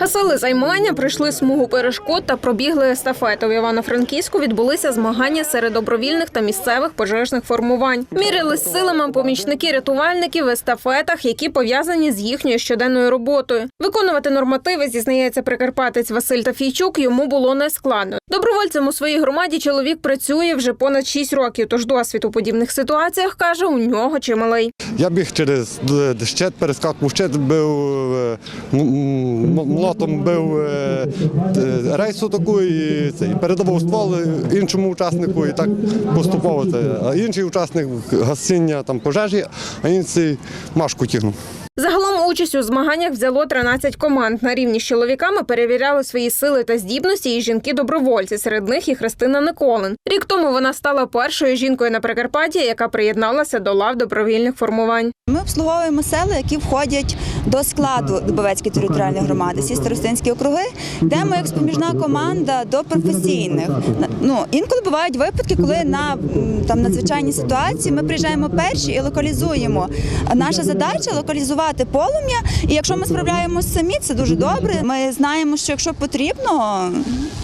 Гасили займання, пройшли смугу перешкод та пробігли естафету. В Івано-Франківську відбулися змагання серед добровільних та місцевих пожежних формувань. Мірялись силами помічники рятувальників в естафетах, які пов'язані з їхньою щоденною роботою. Виконувати нормативи, зізнається прикарпатець Василь Тафійчук, йому було нескладно. Добровольцем у своїй громаді чоловік працює вже понад 6 років, тож досвід у подібних ситуаціях каже у нього чималий. Я біг через д- щит, перескакував щит, бив е, м- м- молотом бив е, рейсу таку і, це, і передавав ствол іншому учаснику, і так поступово це. А інший учасник гасіння там пожежі, а інший машку тягнув. Загалом участь у змаганнях взяло 13 команд. На рівні з чоловіками перевіряли свої сили та здібності і жінки-добровольці. Серед них і Христина Николин. Рік тому вона стала першою жінкою на Прикарпатті, яка приєдналася до лав добровільних формувань. Ми обслуговуємо села, які входять до складу Дубовецької територіальної громади, всі старостинські округи, де ми як споміжна команда до професійних. Ну інколи бувають випадки, коли на там надзвичайні ситуації ми приїжджаємо перші і локалізуємо. Наша задача локалізувати полум'я. І якщо ми справляємось самі, це дуже добре. Ми знаємо, що якщо потрібно,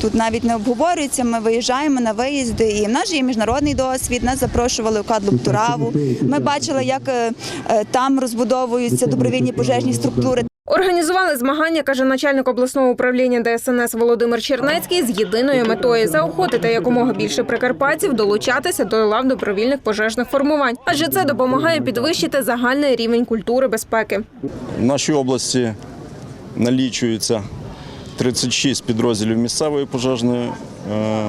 тут навіть не обговорюється. Ми виїжджаємо на виїзди, і в нас же є міжнародний досвід. Нас запрошували у Кадлуб Тураву. Ми бачили, як е, там розбудовуються добровільні пожежні структури. Організували змагання, каже начальник обласного управління ДСНС Володимир Чернецький з єдиною метою заохотити якомога більше прикарпатців долучатися до лав добровільних пожежних формувань, адже це допомагає підвищити загальний рівень культури безпеки. В нашій області налічується 36 підрозділів місцевої пожежної е,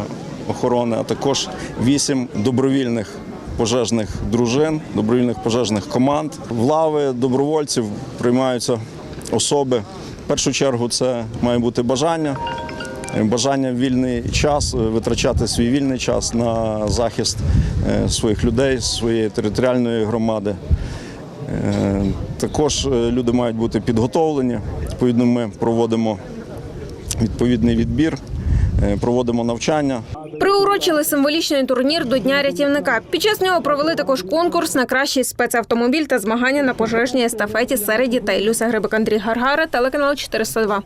охорони, а також 8 добровільних пожежних дружин, добровільних пожежних команд. В лави добровольців приймаються особи. В першу чергу це має бути бажання. Бажання вільний час е, витрачати свій вільний час на захист е, своїх людей, своєї територіальної громади. Е, Також люди мають бути підготовлені. Відповідно, ми проводимо відповідний відбір, проводимо навчання. Приурочили символічний турнір до Дня рятівника. Під час нього провели також конкурс на кращий спецавтомобіль та змагання на пожежній естафеті серед дітей. Люся Грибик, Андрій Гаргара, телеканал 402.